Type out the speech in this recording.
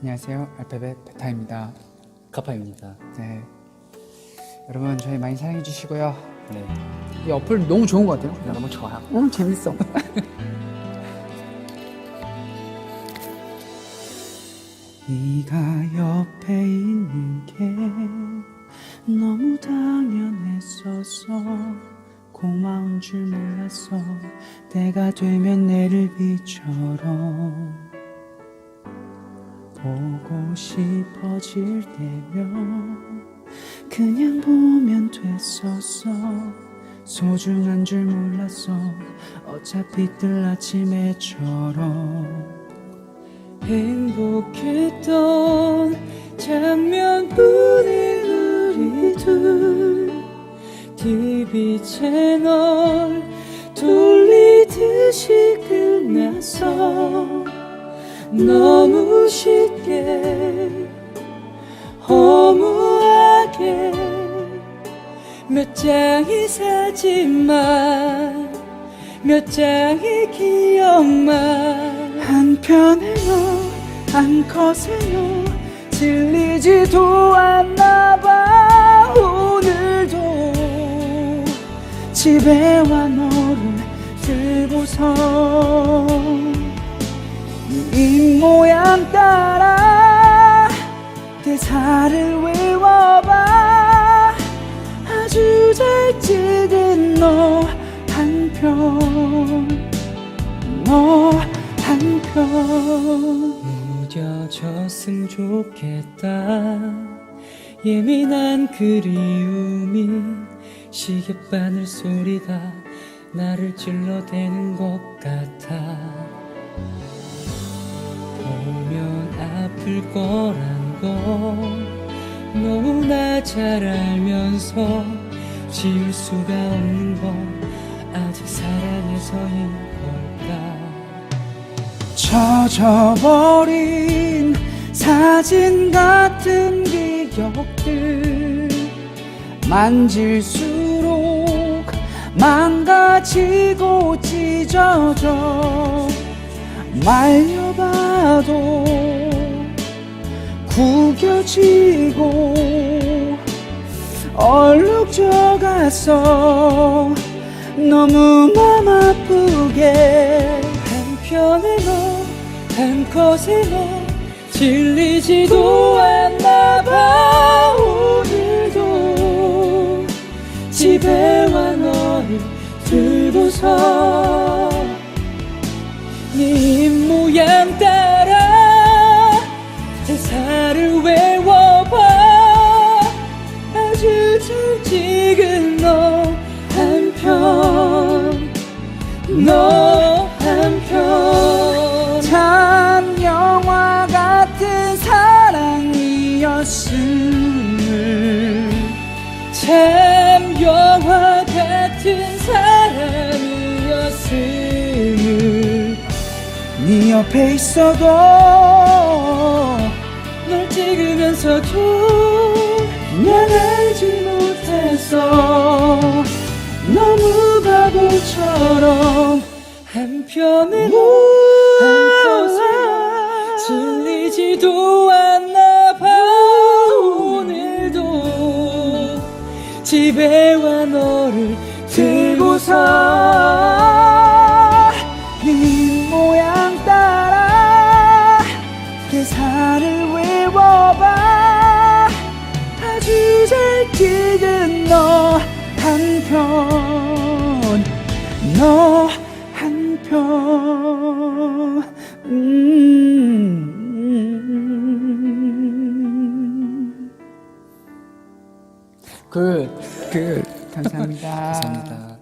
안녕하세요. 알파벳 베타입니다. 카파입니다. 네. 여러분 저희 많이 사랑해 주시고요. 네. 이 어플 너무 좋은 것 같아요. 너무 좋아요. 너무 재밌어. 네가 옆에 있는 게 너무 당연했었어. 고마운 줄 몰랐어. 때가 되면 내 를 비처럼 보고 싶어질 때면 그냥 보면 됐었어. 소중한 줄 몰랐어. 어차피 뜰 아침에처럼. 행복했던 장면뿐인 우리 둘 TV 채널 돌리듯이 끝났어 너무 쉽게 허무하게 몇 장의 사진만 몇 장의 기억만. 한편에 너한 컷에 너 질리지도 않나 봐 오늘도. 집에 와 너를 들고서 이 모양 따라 대사를 외워봐. 아주 잘 찍은 너 한편 너 한편. 무뎌졌으면 좋겠다. 예민한 그리움이 시계바늘 소리가 나를 찔러대는 것 아플 거란 거 너무나 잘 알면서 지울 수가 없는 건 아직 사랑해서인 걸까? 젖어버린 사진 같은 기억들 만질수록 망가지고 찢어져 말려봐도 구겨지고 얼룩져갔어 너무 맘 아프게 한편에 너 한 컷에 너 질리지도 않나 봐. 오늘도 집에 와 너를 들고서 같은 사람이었음을 네 옆에 있어도 널 찍으면서도 난 알지 못했어 너무 바보처럼 한편에 한곳에 질리지도 않나 봐. 오늘도 집에 와 너를 들고서 네 모양 따라 대사를 외워봐 아주 잘 찍은 너 한편 너 한편 음. 굿, 굿. 감사합니다. 감사합니다.